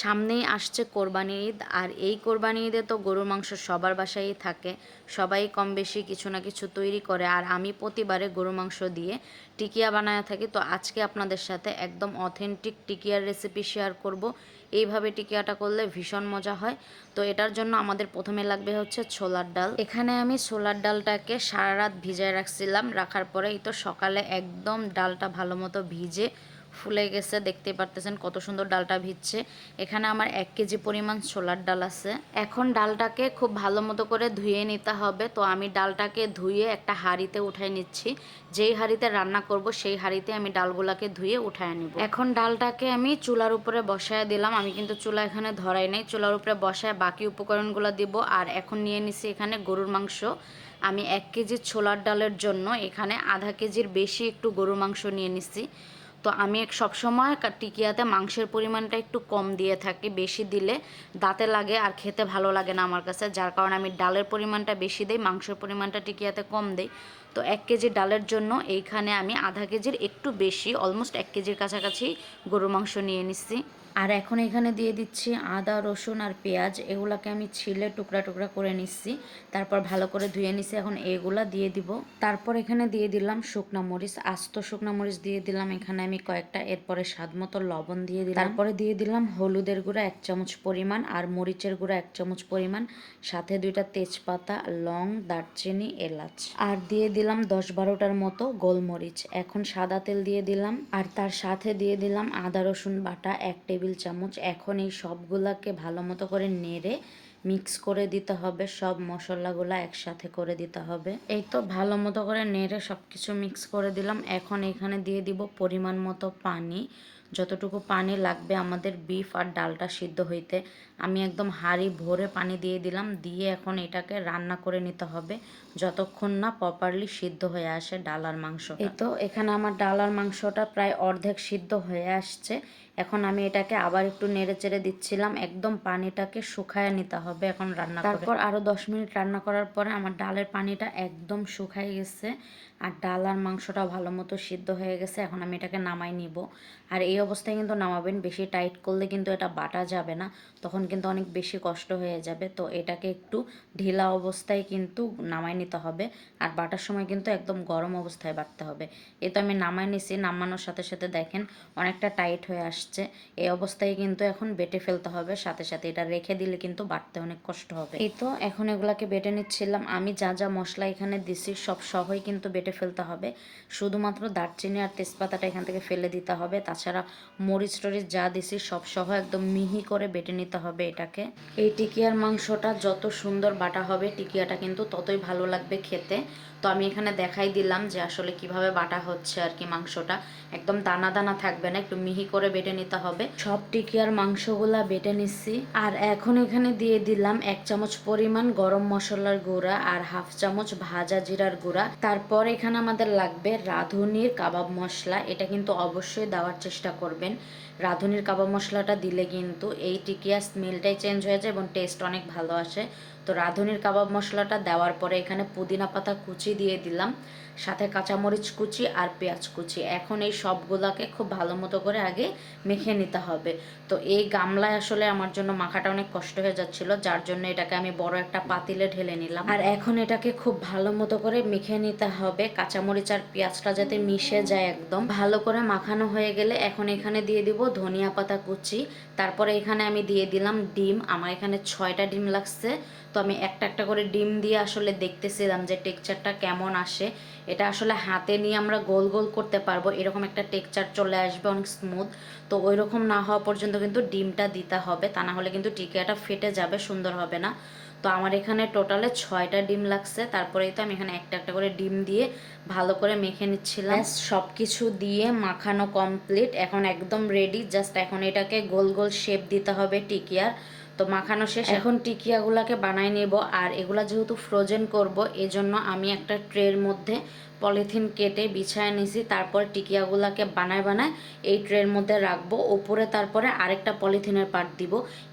সামনেই আসছে কোরবানি ঈদ, আর এই কোরবানি ঈদে তো গরুর মাংস সবার বাসায়ই থাকে। সবাই কম বেশি কিছু না কিছু তৈরি করে, আর আমি প্রতিবারে গরু মাংস দিয়ে টিকিয়া বানায় থাকি। তো আজকে আপনাদের সাথে একদম অথেন্টিক টিকিয়ার রেসিপি শেয়ার করব। এইভাবে টিকিয়াটা করলে ভীষণ মজা হয়। তো এটার জন্য আমাদের প্রথমে লাগবে হচ্ছে ছোলার ডাল। এখানে আমি ছোলার ডালটাকে সারা রাত ভিজায় রাখছিলাম, রাখার পরেই তো সকালে একদম ডালটা ভালো মতো ভিজে ফুলে গেছে দেখতে পারতেছেন কত সুন্দর ডালটা ভিজছে। এখানে আমার এক কেজি পরিমাণ ছোলার ডাল আছে। এখন ডালটাকে খুব ভালো মতো করে ধুয়ে নিতে হবে। তো আমি ডালটাকে ধুয়ে একটা হাঁড়িতে উঠাই নিচ্ছি। যেই হাঁড়িতে রান্না করব, সেই হাঁড়িতে আমি ডালগুলাকে ধুয়ে উঠায় নিব। এখন ডালটাকে আমি চুলার উপরে বসায় দিলাম। আমি কিন্তু চুলা এখানে ধরাই নাই। চুলার উপরে বসায় বাকি উপকরণগুলো দিব। আর এখন নিয়ে নিছি এখানে গরুর মাংস। আমি এক কেজি ছোলার ডালের জন্য এখানে আধা কেজির বেশি একটু গরুর মাংস নিয়ে নিছি। তো আমি সবসময় টিকিয়াতে মাংসের পরিমাণটা একটু কম দিয়ে থাকি, বেশি দিলে দাঁতে লাগে আর খেতে ভালো লাগে না আমার কাছে, যার কারণে আমি ডালের পরিমাণটা বেশি দিই, মাংসের পরিমাণটা টিকিয়াতে কম দেই। তো এক কেজি ডালের জন্য এইখানে আমি আধা কেজির একটু বেশি, অলমোস্ট এক কেজির কাছাকাছি গরু মাংস নিয়ে নিচ্ছি। আর এখন এখানে দিয়ে দিচ্ছি আদা, রসুন আর পেঁয়াজ। এগুলাকে আমি ছিলে টুকরা টুকরা করে নিচ্ছি। তারপর ভালো করে ধুয়ে নিচ্ছি এখন এগুলা দিয়ে দিব। তারপর এখানে দিয়ে দিলাম শুকনো মরিচ। আস্ত শুকনো মরিচ দিয়ে দিলাম। এখানে আমি কয়েকটা, এরপরে স্বাদ মতো লবণ দিয়ে দিলাম। তারপরে দিয়ে দিলাম হলুদের গুঁড়া এক চামচ পরিমাণ আর মরিচের গুঁড়া এক চামচ পরিমাণ। সাথে দুইটা তেজপাতা, লং, দারচিনি, এলাচ। আর দিয়ে দিলাম দশ বারোটার মতো গোলমরিচ। এখন সাদা তেল দিয়ে দিলাম। আর তার সাথে দিয়ে দিলাম আদা, রসুন বাটা এক টেবিল চামচ এখন এই সবগুলাকে ভালো মতো করে নেড়ে মিক্স করে দিতে হবে। সব মশলাগুলো একসাথে করে দিতে হবে। এই তো ভালো মতো করে নেড়ে সব কিছু মিক্স করে দিলাম। এখন এখানে দিয়ে দিব পরিমাণ মতো পানি। যতটুকু পানি লাগবে আমাদের বিফ আর ডালটা সিদ্ধ হইতে। আমি একদম হাঁড়ি ভরে পানি দিয়ে দিলাম, দিয়ে এখন এটাকে রান্না করে নিতে হবে যতক্ষণ না প্রপারলি সিদ্ধ হয়ে আসে ডাল আর মাংস এই তো, এখানে আমার ডাল আর মাংসটা প্রায় অর্ধেক সিদ্ধ হয়ে আসছে। এখন আমি এটাকে আবার একটু নেড়ে চেড়ে দিচ্ছিলাম, একদম পানিটাকে শুকায় নিতে হবে এখন রান্না তারপর আরও দশ মিনিট রান্না করার পরে আমার ডালের পানিটা একদম শুকায় গেছে, আর ডাল আর মাংসটা ভালো মতো সিদ্ধ হয়ে গেছে, এখন আমি এটাকে নামাই নিব। আর এই অবস্থায় কিন্তু নামাবেন, বেশি টাইট করলে কিন্তু এটা বাটা যাবে না, তখন কিন্তু অনেক বেশি কষ্ট হয়ে যাবে। তো এটাকে একটু ঢিলা অবস্থায় কিন্তু নামাই নিতে হবে, আর বাটার সময় কিন্তু একদম গরম অবস্থায় বাটতে হবে। এ তো আমি নামাই নিছি, নামানোর সাথে সাথে দেখেন অনেকটা টাইট হয়ে আসছে। এই অবস্থায় কিন্তু এখন বেটে ফেলতে হবে, সাথে সাথে এটা রেখে দিলে কিন্তু বাটতে অনেক কষ্ট হবে। এই তো এখন এগুলাকে বেটে নিচ্ছিলাম। আমি যা যা মশলা এখানে দিছি, সব সহই কিন্তু বেটে ফেলতে হবে। শুধুমাত্র দারচিনি আর তেজপাতাটা এখান থেকে ফেলে দিতে হবে, তাছাড়া মরিচ টরিচ যা দিছি সব সহ একদম মিহি করে বেটে নিতে হবে এটাকে। এই টিকিয়ার মাংসটা যত সুন্দর বাটা হবে, টিকিয়াটা কিন্তু ততই ভালো লাগবে খেতে। তো আমি এখানে দেখাই দিলাম যে আসলে কীভাবে বাটা হচ্ছে আর কি মাংসটা। একদম দানা দানা থাকবে না, একটু মিহি করে বেটে নিতে হবে। সব টিকিয়ার মাংসগুলা বেটে নিচ্ছি আর এখন এখানে দিয়ে দিলাম এক চামচ পরিমাণ গরম মশলার গুঁড়া আর হাফ চামচ ভাজা জিরার গুঁড়া। তারপর এখানে আমাদের লাগবে রাঁধুনির কাবাব মশলা, এটা কিন্তু অবশ্যই দেওয়ার চেষ্টা করবেন। রাঁধুনির কাবাব মশলাটা দিলে কিন্তু এই টিকিয়া স্মেলটাই চেঞ্জ হয়ে যায় এবং টেস্ট অনেক ভালো আসে। তো রাঁধুনির কাবাব মশলাটা দেওয়ার পরে এখানে পুদিনা পাতা কুচি দিয়ে দিলাম। সাথে কাঁচামরিচ কুচি আর পেঁয়াজ কুচি। এখন এই সবগুলাকে খুব ভালো মতো করে আগে মেখে নিতে হবে। তো এই গামলায় আসলে আমার জন্য মাখাটা অনেক কষ্ট হয়ে যাচ্ছিল, যার জন্য এটাকে আমি বড় একটা পাতিলে ঢেলে নিলাম। আর এখন এটাকে খুব ভালো মতো করে মেখে নিতে হবে। কাঁচামরিচ আর পেঁয়াজটা যাতে মিশে যায় একদম। ভালো করে মাখানো হয়ে গেলে এখন এখানে দিয়ে দিব ধনিয়া পাতা কুচি। তারপরে এখানে আমি দিয়ে দিলাম ডিম। আমার এখানে ছয়টা ডিম লাগছে। তো আমি একটা একটা করে ডিম দিয়ে আসলে দেখতেছিলাম যে টেক্সচারটা কেমন আসে এটা আসলে হাতে নিয়ে আমরা গোল গোল করতে পারব এরকম একটা টেক্সচার চলে আসবে অনেক স্মুথ তো ওই রকম না হওয়া পর্যন্ত কিন্তু ডিমটা দিতে হবে তা না হলে কিন্তু টিকিয়াটা ফেটে যাবে সুন্দর হবে না। তো আমার এখানে টোটালে ছয়টা ডিম লাগছে তারপরেই তো আমি এখানে একটা একটা করে ডিম দিয়ে ভালো করে মেখে নিচ্ছিলাম। সব কিছু দিয়ে মাখানো কমপ্লিট এখন একদম রেডি জাস্ট এখন এটাকে গোল গোল শেপ দিতে হবে টিকিয়ার। তো মাখানো শেষ। এখন টিকিয়াগুলোকে বানাই নেব। আর এগুলা যেহেতু ফ্রোজেন করব, এজন্য আমি একটা ট্রের মধ্যে পলিথিন কেটে বিছায় নিছি, তারপর টিকিয়াগুলাকে বানায় বানায় এই ট্রের মধ্যে রাখব। ওপরে তারপরে আরেকটা পলিথিনের পার্ট দিব।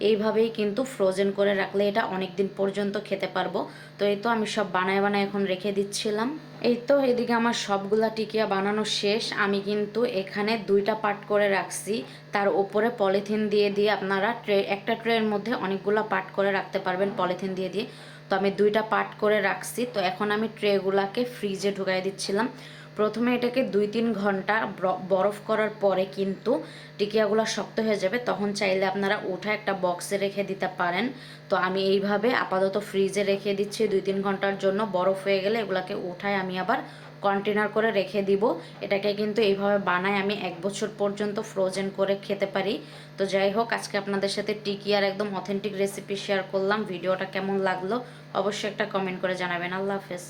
এইভাবেই কিন্তু ফ্রোজেন করে রাখলে এটা অনেক দিন পর্যন্ত খেতে পারব। তো এই তো আমি সব বানায় বানায় এখন রেখে দিচ্ছিলাম। এই তো এদিকে আমার সবগুলা টিকিয়া বানানো শেষ। আমি কিন্তু এখানে দুইটা পার্ট করে রাখছি। তার উপরে পলিথিন দিয়ে দিয়ে আপনারা ট্রে একটা ট্রের মধ্যে অনেকগুলো পার্ট করে রাখতে পারবেন পলিথিন দিয়ে দিয়ে। তো আমি দুইটা পার্ট করে রাখছি। তো এখন আমি ট্রেগুলাকে ফ্রিজে ঢুকাই দিচ্ছিলাম। প্রথমে এটাকে দুই তিন ঘণ্টা বরফ করার পরে কিন্তু টিকিয়াগুলো শক্ত হয়ে যাবে। তখন চাইলে আপনারা ওঠা একটা বক্সে রেখে দিতে পারেন। তো আমি এইভাবে আপাতত ফ্রিজে রেখে দিচ্ছি দুই তিন ঘণ্টার জন্য। বরফ হয়ে গেলে এগুলাকে ওঠায় আমি আবার কন্টেনার করে রেখে দিব। এটাকে কিন্তু এইভাবে বানাই আমি এক বছর পর্যন্ত ফ্রোজেন করে খেতে পারি। তো যাই হোক, আজকে আপনাদের সাথে টিকিয়ার একদম অথেন্টিক রেসিপি শেয়ার করলাম। ভিডিওটা কেমন লাগল, অবশ্যই একটা কমেন্ট করে জানাবেন। আল্লাহ হাফেজ।